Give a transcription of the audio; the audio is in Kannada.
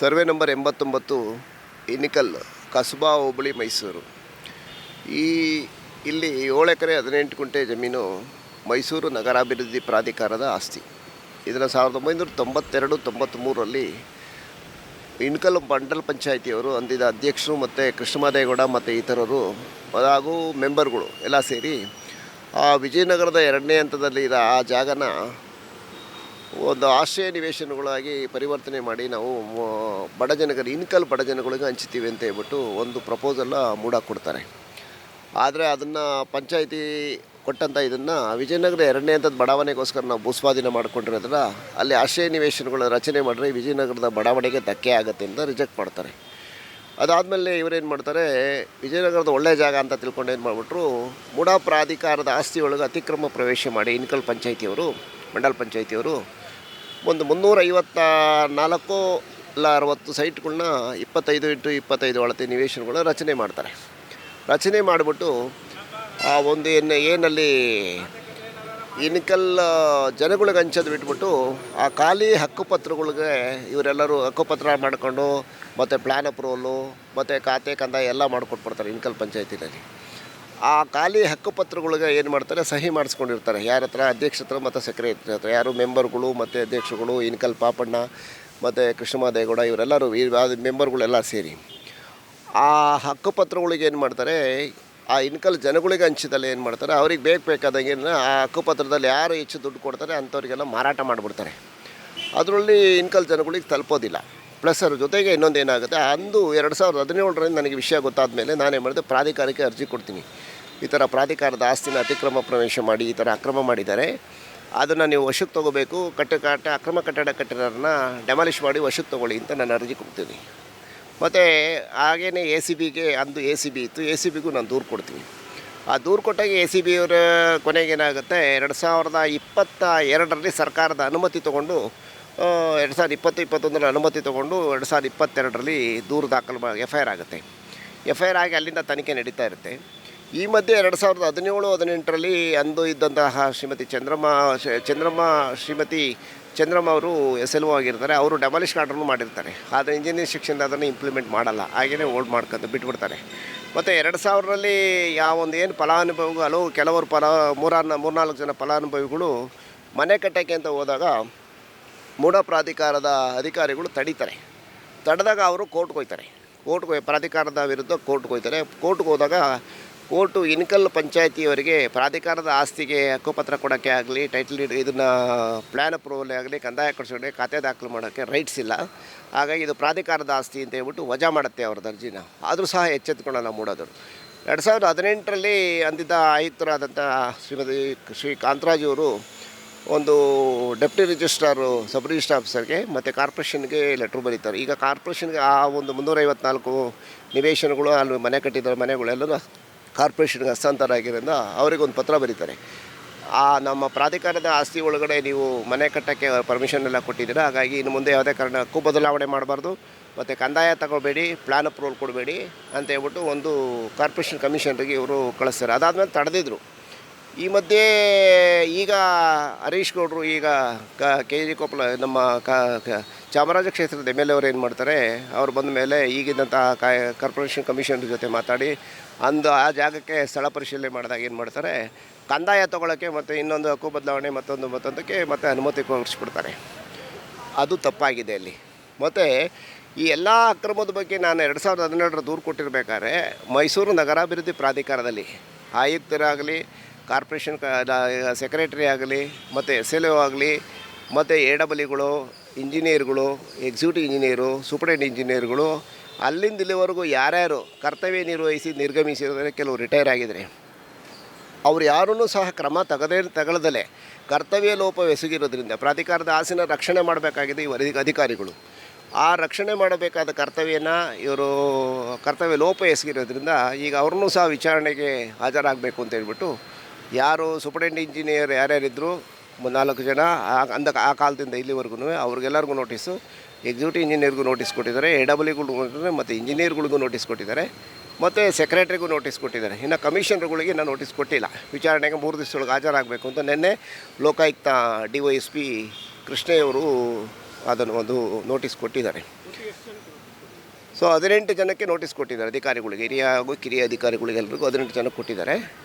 ಸರ್ವೆ ನಂಬರ್ ಎಂಬತ್ತೊಂಬತ್ತು ಇನಿಕಲ್ ಕಸಬಾ ಹೋಬಳಿ ಮೈಸೂರು. ಈ ಇಲ್ಲಿ ಏಳು ಎಕರೆ ಹದಿನೆಂಟು ಕುಂಟೆ ಜಮೀನು ಮೈಸೂರು ನಗರಾಭಿವೃದ್ಧಿ ಪ್ರಾಧಿಕಾರದ ಆಸ್ತಿ. ಇದನ್ನು ಸಾವಿರದ ಒಂಬೈನೂರ ತೊಂಬತ್ತೆರಡು ತೊಂಬತ್ತ್ಮೂರರಲ್ಲಿ ಇನ್ಕಲ್ ಮಂಡಲ್ ಪಂಚಾಯಿತಿಯವರು ಅಂದಿದ ಅಧ್ಯಕ್ಷರು ಮತ್ತು ಕೃಷ್ಣಮಾದೇಗೌಡ ಮತ್ತು ಇತರರು ಹಾಗೂ ಮೆಂಬರ್ಗಳು ಎಲ್ಲ ಸೇರಿ ಆ ವಿಜಯನಗರದ ಎರಡನೇ ಹಂತದಲ್ಲಿ ಇರೋ ಆ ಜಾಗನ ಒಂದು ಆಶ್ರಯ ನಿವೇಶನಗಳಾಗಿ ಪರಿವರ್ತನೆ ಮಾಡಿ ನಾವು ಬಡ ಜನಗರು ಇನ್ಕಲ್ ಬಡ ಜನಗಳಿಗೆ ಹಂಚ್ತೀವಿ ಅಂತ ಹೇಳ್ಬಿಟ್ಟು ಒಂದು ಪ್ರಪೋಸಲ್ಲ ಮೂಡಾಕ್ ಕೊಡ್ತಾರೆ ಆದರೆ ಅದನ್ನು ಪಂಚಾಯಿತಿ ಕೊಟ್ಟಂಥ ಇದನ್ನು ವಿಜಯನಗರ ಎರಡನೇ ಹಂತದ ಬಡಾವಣೆಗೋಸ್ಕರ ನಾವು ಭೂಸ್ವಾಧೀನ ಮಾಡಿಕೊಂಡಿರೋದ್ರ ಅಲ್ಲಿ ಆಶ್ರಯ ನಿವೇಶನಗಳ ರಚನೆ ಮಾಡಿದ್ರೆ ವಿಜಯನಗರದ ಬಡಾವಣೆಗೆ ಧಕ್ಕೆ ಆಗುತ್ತೆ ಅಂತ ರಿಜೆಕ್ಟ್ ಮಾಡ್ತಾರೆ. ಅದಾದಮೇಲೆ ಇವರೇನು ಮಾಡ್ತಾರೆ, ವಿಜಯನಗರದ ಒಳ್ಳೆಯ ಜಾಗ ಅಂತ ತಿಳ್ಕೊಂಡು ಏನು ಮಾಡಿಬಿಟ್ರು, ಮೂಡಾ ಪ್ರಾಧಿಕಾರದ ಆಸ್ತಿಯೊಳಗೆ ಅತಿಕ್ರಮ ಪ್ರವೇಶ ಮಾಡಿ ಇನ್ಕಲ್ ಪಂಚಾಯಿತಿಯವರು, ಮಂಡಲ್ ಪಂಚಾಯಿತಿಯವರು ಒಂದು ಮುನ್ನೂರೈವತ್ತ ನಾಲ್ಕು ಇಲ್ಲ ಅರವತ್ತು ಸೈಟ್ಗಳನ್ನ ಇಪ್ಪತ್ತೈದು ಇಂಟು ಇಪ್ಪತ್ತೈದು ಅಳತೆ ನಿವೇಶನಗಳನ್ನ ರಚನೆ ಮಾಡ್ತಾರೆ. ರಚನೆ ಮಾಡಿಬಿಟ್ಟು ಆ ಒಂದು ಏನು ಏನಲ್ಲಿ ಇನ್ಕಲ್ ಜನಗಳಿಗೆ ಹಂಚೋದು ಬಿಟ್ಬಿಟ್ಟು ಆ ಖಾಲಿ ಹಕ್ಕುಪತ್ರಗಳಿಗೆ ಇವರೆಲ್ಲರೂ ಹಕ್ಕುಪತ್ರ ಮಾಡಿಕೊಂಡು ಮತ್ತು ಪ್ಲ್ಯಾನ್ ಅಪ್ರೂವಲು ಮತ್ತು ಖಾತೆ ಕಂದಾಯ ಎಲ್ಲ ಮಾಡಿಕೊಟ್ಬಿಡ್ತಾರೆ ಇನ್ಕಲ್ ಪಂಚಾಯತಿನಲ್ಲಿ. ಆ ಖಾಲಿ ಹಕ್ಕುಪತ್ರಗಳಿಗೆ ಏನು ಮಾಡ್ತಾರೆ? ಸಹಿ ಮಾಡಿಸ್ಕೊಂಡಿರ್ತಾರೆ. ಯಾರ ಹತ್ರ ಅಧ್ಯಕ್ಷ ಹತ್ರ ಮತ್ತು ಸೆಕ್ರೆಟರಿ ಹತ್ರ. ಯಾರು ಮೆಂಬರ್ಗಳು ಮತ್ತು ಅಧ್ಯಕ್ಷಗಳು, ಇನ್ಕಲ್ ಪಾಪಣ್ಣ ಮತ್ತು ಕೃಷ್ಣಮಾದೇಗೌಡ ಇವರೆಲ್ಲರೂ ಈ ಮೆಂಬರ್ಗಳೆಲ್ಲ ಸೇರಿ. ಆ ಹಕ್ಕುಪತ್ರಗಳಿಗೆ ಏನು ಮಾಡ್ತಾರೆ? ಆ ಇನ್ಕಲ್ ಜನಗಳಿಗೆ ಹಂಚಿದಲ್ಲಿ ಏನು ಮಾಡ್ತಾರೆ? ಅವ್ರಿಗೆ ಬೇಕು ಬೇಕಾದಂಗೆ ಆ ಹಕ್ಕುಪತ್ರದಲ್ಲಿ ಯಾರು ಹೆಚ್ಚು ದುಡ್ಡು ಕೊಡ್ತಾರೆ ಅಂಥವ್ರಿಗೆಲ್ಲ ಮಾರಾಟ ಮಾಡಿಬಿಡ್ತಾರೆ. ಅದರಲ್ಲಿ ಇನ್ಕಲ್ ಜನಗಳಿಗೆ ತಲುಪೋದಿಲ್ಲ. ಪ್ಲಸ್ ಅದ್ರ ಜೊತೆಗೆ ಇನ್ನೊಂದು ಏನಾಗುತ್ತೆ ಅಂದು ಎರಡು ಸಾವಿರದ ಹದಿನೇಳರಲ್ಲಿ ನನಗೆ ವಿಷಯ ಗೊತ್ತಾದ ಮೇಲೆ ನಾನೇನು ಮಾಡಿದೆ? ಪ್ರಾಧಿಕಾರಕ್ಕೆ ಅರ್ಜಿ ಕೊಡ್ತೀನಿ. ಈ ಥರ ಪ್ರಾಧಿಕಾರದ ಆಸ್ತಿನ ಅತಿಕ್ರಮ ಪ್ರವೇಶ ಮಾಡಿ ಈ ಥರ ಅಕ್ರಮ ಮಾಡಿದ್ದಾರೆ. ಅದನ್ನು ನೀವು ವಶಕ್ಕೆ ತೊಗೋಬೇಕು. ಕಟ್ಟ ಕಟ್ಟ ಅಕ್ರಮ ಕಟ್ಟಡ ಕಟ್ಟಡನ ಡೆಮಾಲಿಷ್ ಮಾಡಿ ವಶಕ್ಕೆ ತೊಗೊಳ್ಳಿ ಅಂತ ನಾನು ಅರ್ಜಿ ಕೊಡ್ತೀನಿ. ಮತ್ತು ಹಾಗೇ ಎ ಸಿ ಬಿಗೆ ಅಂದು ಎ ಸಿ ಬಿ ಇತ್ತು. ಎ ಸಿ ಬಿಗೂ ನಾನು ದೂರು ಕೊಡ್ತೀನಿ. ಆ ದೂರು ಕೊಟ್ಟಾಗ ಎ ಸಿ ಬಿ ಅವರ ಕೊನೆಗೆ ಏನಾಗುತ್ತೆ, ಎರಡು ಸಾವಿರದ ಇಪ್ಪತ್ತ ಎರಡರಲ್ಲಿ ಸರ್ಕಾರದ ಅನುಮತಿ ತೊಗೊಂಡು ಎರಡು ಸಾವಿರದ ಇಪ್ಪತ್ತು ಇಪ್ಪತ್ತೊಂದರ ಅನುಮತಿ ತೊಗೊಂಡು ಎರಡು ಸಾವಿರದ ಇಪ್ಪತ್ತೆರಡರಲ್ಲಿ ದೂರು ದಾಖಲು ಎಫ್ ಐ ಆರ್ ಆಗುತ್ತೆ. ಎಫ್ ಐ ಆರ್ ಆಗಿ ಅಲ್ಲಿಂದ ತನಿಖೆ ನಡೀತಾ ಇರುತ್ತೆ. ಈ ಮಧ್ಯೆ ಎರಡು ಸಾವಿರದ ಹದಿನೇಳು, ಹದಿನೆಂಟರಲ್ಲಿ ಅಂದು ಇದ್ದಂತಹ ಶ್ರೀಮತಿ ಚಂದ್ರಮ್ಮ ಚಂದ್ರಮ್ಮ, ಶ್ರೀಮತಿ ಚಂದ್ರಮ್ಮ ಅವರು ಎಸ್ ಎಲ್ ಒ ಆಗಿರ್ತಾರೆ. ಅವರು ಡೆಮಾಲಿಷ್ ಆರ್ಡ್ರನ್ನು ಮಾಡಿರ್ತಾರೆ. ಆದರೆ ಇಂಜಿನಿಯರ್ ಶಿಕ್ಷಣ ಅದನ್ನು ಇಂಪ್ಲಿಮೆಂಟ್ ಮಾಡಲ್ಲ. ಹಾಗೆಯೇ ಓಲ್ಡ್ ಮಾಡ್ಕೊಂಡು ಬಿಟ್ಬಿಡ್ತಾರೆ. ಮತ್ತು ಎರಡು ಸಾವಿರದಲ್ಲಿ ಯಾವ ಒಂದು ಏನು ಫಲಾನುಭವಿಗಳು, ಹಲವು ಕೆಲವರು ಫಲ ಮೂರಾರು ಮೂರ್ನಾಲ್ಕು ಜನ ಫಲಾನುಭವಿಗಳು ಮನೆ ಕಟ್ಟೋಕ್ಕೆ ಅಂತ ಹೋದಾಗ ಮೂಢ ಪ್ರಾಧಿಕಾರದ ಅಧಿಕಾರಿಗಳು ತಡೀತಾರೆ. ತಡೆದಾಗ ಅವರು ಕೋರ್ಟ್ಗೆ ಹೋಗ್ತಾರೆ. ಕೋರ್ಟ್ಗೆ ಪ್ರಾಧಿಕಾರದ ವಿರುದ್ಧ ಕೋರ್ಟ್ಗೆ ಹೋಗ್ತಾರೆ. ಕೋರ್ಟ್ಗೆ ಹೋದಾಗ ಕೋರ್ಟು ಇನ್ಕಲ್ ಪಂಚಾಯತಿಯವರಿಗೆ ಪ್ರಾಧಿಕಾರದ ಆಸ್ತಿಗೆ ಹಕ್ಕುಪತ್ರ ಕೊಡೋಕ್ಕೆ ಆಗಲಿ ಟೈಟಲ್ ಇದನ್ನು ಪ್ಲ್ಯಾನ್ ಅಪ್ರೂವಲ್ ಆಗಲಿ, ಕಂದಾಯ ಕೊಡಿಸೋಕೆ ಖಾತೆ ದಾಖಲು ಮಾಡೋಕ್ಕೆ ರೈಟ್ಸ್ ಇಲ್ಲ. ಹಾಗಾಗಿ ಇದು ಪ್ರಾಧಿಕಾರದ ಆಸ್ತಿ ಅಂತ ಹೇಳ್ಬಿಟ್ಟು ವಜಾ ಮಾಡುತ್ತೆ ಅವ್ರ ದರ್ಜಿನ. ಆದರೂ ಸಹ ಎಚ್ಚೆತ್ಕೊಳ್ಳೋಣ ಮೂಡೋದರು ಎರಡು ಸಾವಿರದ ಹದಿನೆಂಟರಲ್ಲಿ ಅಂದಿದ್ದ ಆಯುಕ್ತರಾದಂಥ ಶ್ರೀಮತಿ ಶ್ರೀ ಕಾಂತರಾಜ್ ಅವರು ಒಂದು ಡೆಪ್ಟಿ ರಿಜಿಸ್ಟ್ರಾರು ಸಬ್ ರಿಜಿಸ್ಟ್ರ್ ಆಫೀಸರ್ಗೆ ಮತ್ತು ಕಾರ್ಪೊರೇಷನ್ಗೆ ಲೆಟ್ರ್ ಬರೀತಾರೆ. ಈಗ ಕಾರ್ಪೊರೇಷನ್ಗೆ ಆ ಒಂದು ಮುನ್ನೂರೈವತ್ನಾಲ್ಕು ನಿವೇಶನಗಳು ಅಲ್ಲಿ ಮನೆ ಕಟ್ಟಿದ ಮನೆಗಳೆಲ್ಲನೂ ಕಾರ್ಪೊರೇಷನ್ಗೆ ಹಸ್ತಾಂತರ ಆಗಿರೋದ್ರಿಂದ ಅವರಿಗೊಂದು ಪತ್ರ ಬರೀತಾರೆ. ಆ ನಮ್ಮ ಪ್ರಾಧಿಕಾರದ ಆಸ್ತಿ ಒಳಗಡೆ ನೀವು ಮನೆ ಕಟ್ಟೋಕ್ಕೆ ಪರ್ಮಿಷನ್ ಎಲ್ಲ ಕೊಟ್ಟಿದ್ದೀರಾ? ಹಾಗಾಗಿ ಇನ್ನು ಮುಂದೆ ಯಾವುದೇ ಕಾರಣಕ್ಕೂ ಬದಲಾವಣೆ ಮಾಡಬಾರ್ದು. ಮತ್ತು ಕಂದಾಯ ತಗೋಬೇಡಿ ಪ್ಲ್ಯಾನ್ ಅಪ್ರೂವಲ್ ಕೊಡಬೇಡಿ ಅಂತ ಹೇಳ್ಬಿಟ್ಟು ಒಂದು ಕಾರ್ಪೊರೇಷನ್ ಕಮಿಷನರಿಗೆ ಇವರು ಕಳಿಸ್ತಾರೆ. ಅದಾದಮೇಲೆ ತಡೆದಿದ್ರು. ಈ ಮಧ್ಯೆ ಈಗ ಹರೀಶ್ ಗೌಡರು ಈಗ ಕ ಕೆ ಜಿ ಕೊಪ್ಪಳ, ನಮ್ಮ ಕ ಚಾಮರಾಜ ಕ್ಷೇತ್ರದ ಎಂ ಎಲ್ ಎ ಅವರು ಏನು ಮಾಡ್ತಾರೆ, ಅವ್ರು ಬಂದ ಮೇಲೆ ಈಗಿದ್ದಂಥ ಕಾರ್ಪೊರೇಷನ್ ಕಮಿಷನರ್ ಜೊತೆ ಮಾತಾಡಿ ಅಂದು ಆ ಜಾಗಕ್ಕೆ ಸ್ಥಳ ಪರಿಶೀಲನೆ ಮಾಡಿದಾಗ ಏನು ಮಾಡ್ತಾರೆ, ಕಂದಾಯ ತೊಗೊಳಕ್ಕೆ ಮತ್ತು ಇನ್ನೊಂದು ಹಕ್ಕು ಬದಲಾವಣೆ ಮತ್ತೊಂದು ಮತ್ತೊಂದಕ್ಕೆ ಮತ್ತೆ ಅನುಮತಿ ಕೊಡಿಸ್ಬಿಡ್ತಾರೆ. ಅದು ತಪ್ಪಾಗಿದೆ ಅಲ್ಲಿ. ಮತ್ತು ಈ ಎಲ್ಲ ಅಕ್ರಮದ ಬಗ್ಗೆ ನಾನು ಎರಡು ಸಾವಿರದ ಹದಿನೇಳರ ದೂರು ಕೊಟ್ಟಿರ್ಬೇಕಾದ್ರೆ ಮೈಸೂರು ನಗರಾಭಿವೃದ್ಧಿ ಪ್ರಾಧಿಕಾರದಲ್ಲಿ, ಆಯುಕ್ತರಾಗಲಿ ಕಾರ್ಪೊರೇಷನ್ ಸೆಕ್ರೆಟರಿ ಆಗಲಿ, ಮತ್ತು ಎಸ್ ಎಲ್ ಒ ಆಗಲಿ, ಮತ್ತು ಎ ಡಬಲ್ಗಳು ಇಂಜಿನಿಯರ್ಗಳು ಎಕ್ಸಿಕ್ಯೂಟಿವ್ ಇಂಜಿನಿಯರು ಸೂಪರ್ಡೆಂಟ್ ಇಂಜಿನಿಯರ್ಗಳು ಅಲ್ಲಿಂದ ಇಲ್ಲಿವರೆಗೂ ಯಾರ್ಯಾರು ಕರ್ತವ್ಯ ನಿರ್ವಹಿಸಿ ನಿರ್ಗಮಿಸಿದರೆ ಕೆಲವು ರಿಟೈರ್ ಆಗಿದ್ದಾರೆ. ಅವ್ರು ಯಾರೂ ಸಹ ಕ್ರಮ ತಗದೇ ತಗೊಳ್ದಲೆ ಕರ್ತವ್ಯ ಲೋಪ ಎಸಗಿರೋದ್ರಿಂದ ಪ್ರಾಧಿಕಾರದ ಆಸನ ರಕ್ಷಣೆ ಮಾಡಬೇಕಾಗಿದೆ ಇವರು ಅಧಿಕಾರಿಗಳು. ಆ ರಕ್ಷಣೆ ಮಾಡಬೇಕಾದ ಕರ್ತವ್ಯನ ಇವರು ಕರ್ತವ್ಯ ಲೋಪ ಎಸಗಿರೋದ್ರಿಂದ ಈಗ ಅವ್ರನ್ನೂ ಸಹ ವಿಚಾರಣೆಗೆ ಹಾಜರಾಗಬೇಕು ಅಂತ ಹೇಳ್ಬಿಟ್ಟು ಯಾರು ಸೂಪರ್ಡೆಂಟ್ ಇಂಜಿನಿಯರ್ ಯಾರ್ಯಾರಿದ್ದರು ನಾಲ್ಕು ಜನ ಅಂದ, ಆ ಕಾಲದಿಂದ ಇಲ್ಲಿವರೆಗೂ ಅವ್ರಿಗೆಲ್ಲರಿಗೂ ನೋಟಿಸು, ಎಕ್ಸಿಕ್ಯೂಟಿವ್ ಇಂಜಿನಿಯರ್ಗೂ ನೋಟಿಸ್ ಕೊಟ್ಟಿದ್ದಾರೆ, ಎ ಡಬ್ಲ್ಯೂಗಳಿಗೂ ಕೊಟ್ಟಿದ್ದಾರೆ, ಮತ್ತು ಇಂಜಿನಿಯರ್ಗಳಿಗೂ ನೋಟಿಸ್ ಕೊಟ್ಟಿದ್ದಾರೆ, ಮತ್ತು ಸೆಕ್ರೆಟ್ರಿಗೂ ನೋಟಿಸ್ ಕೊಟ್ಟಿದ್ದಾರೆ. ಇನ್ನು ಕಮಿಷನರ್ಗಳಿಗೆ ನಾನು ನೋಟಿಸ್ ಕೊಟ್ಟಿಲ್ಲ. ವಿಚಾರಣೆಗೆ ಮೂರು ದಿವಸದೊಳಗೆ ಹಾಜರಾಗಬೇಕು ಅಂತ ನಿನ್ನೆ Lokayukta D Y S P ಕೃಷ್ಣೆಯವರು ಅದನ್ನು ಒಂದು ನೋಟಿಸ್ ಕೊಟ್ಟಿದ್ದಾರೆ. ಸೊ, ಹದಿನೆಂಟು ಜನಕ್ಕೆ ನೋಟಿಸ್ ಕೊಟ್ಟಿದ್ದಾರೆ ಅಧಿಕಾರಿಗಳಿಗೆ, ಹಿರಿಯ ಹಾಗೂ ಕಿರಿಯ ಅಧಿಕಾರಿಗಳಿಗೆಲ್ಲರಿಗೂ ಹದಿನೆಂಟು ಜನಕ್ಕೆ ಕೊಟ್ಟಿದ್ದಾರೆ.